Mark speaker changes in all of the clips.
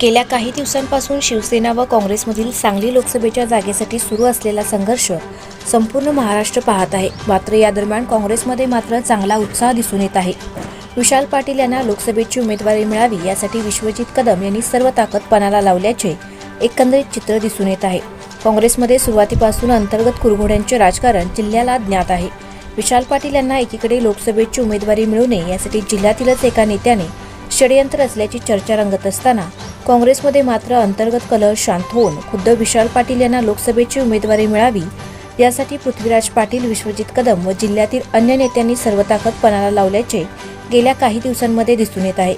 Speaker 1: गेल्या काही दिवसांपासून शिवसेना व काँग्रेसमधील सांगली लोकसभेच्या जागेसाठी सुरू असलेला संघर्ष संपूर्ण महाराष्ट्र पाहत आहे. मात्र या दरम्यान काँग्रेसमध्ये मात्र चांगला उत्साह दिसून येत आहे. विशाल पाटील यांना लोकसभेची उमेदवारी मिळावी यासाठी विश्वजित कदम यांनी सर्व ताकद पणाला लावल्याचे एकंदरीत चित्र दिसून येत आहे. काँग्रेसमध्ये सुरुवातीपासून अंतर्गत कुरघोड्यांचे राजकारण जिल्ह्याला ज्ञात आहे. विशाल पाटील यांना एकीकडे लोकसभेची उमेदवारी मिळू नये यासाठी जिल्ह्यातीलच एका नेत्याने षडयंत्र असल्याची चर्चा रंगत असताना काँग्रेसमध्ये मात्र अंतर्गत कलह शांत होऊन खुद्द विशाल पाटील यांना लोकसभेची उमेदवारी मिळावी यासाठी पृथ्वीराज पाटील विश्वजित कदम व जिल्ह्यातील अन्य नेत्यांनी सर्व ताकद पणाला लावल्याचे गेल्या काही दिवसांमध्ये दिसून येत आहे.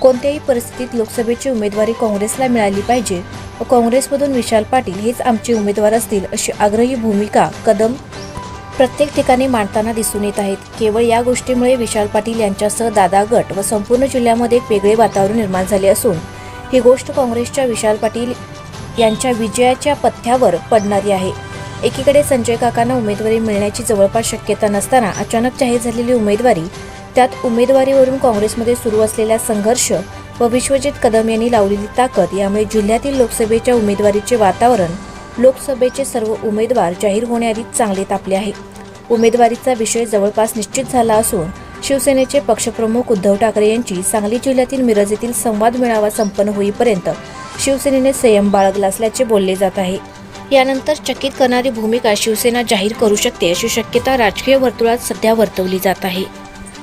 Speaker 1: कोणत्याही परिस्थितीत लोकसभेची उमेदवारी काँग्रेसला मिळाली पाहिजे व काँग्रेसमधून विशाल पाटील हेच आमचे उमेदवार असतील अशी आग्रही भूमिका कदम प्रत्येक ठिकाणी मांडताना दिसून येत आहेत. केवळ या गोष्टीमुळे विशाल पाटील यांच्यासह दादा गट व संपूर्ण जिल्ह्यामध्ये एक वेगळे वातावरण निर्माण झाले असून ही गोष्ट काँग्रेसच्या विशाल पाटील यांच्या विजयाच्या पथ्यावर पडणारी आहे. एकीकडे संजय काकांना उमेदवारी मिळण्याची जवळपास शक्यता नसताना अचानक जाहीर झालेली उमेदवारी त्यात उमेदवारीवरून काँग्रेसमध्ये सुरू असलेला संघर्ष व विश्वजित कदम यांनी लावलेली ताकद यामुळे जिल्ह्यातील लोकसभेच्या उमेदवारीचे वातावरण लोकसभेचे सर्व उमेदवार जाहीर होण्याआधी चांगले तापले आहे. उमेदवारीचा विषय जवळपास निश्चित झाला असून शिवसेनेचे पक्षप्रमुख उद्धव ठाकरे यांची सांगली जिल्ह्यातील मिरज येथील संवाद मेळावा संपन्न होईपर्यंत शिवसेनेने संयम बाळगला असल्याचे बोलले जात आहे. यानंतर चकित करणारी भूमिका शिवसेना जाहीर करू शकते अशी शक्यता राजकीय वर्तुळात सध्या वर्तवली जात आहे.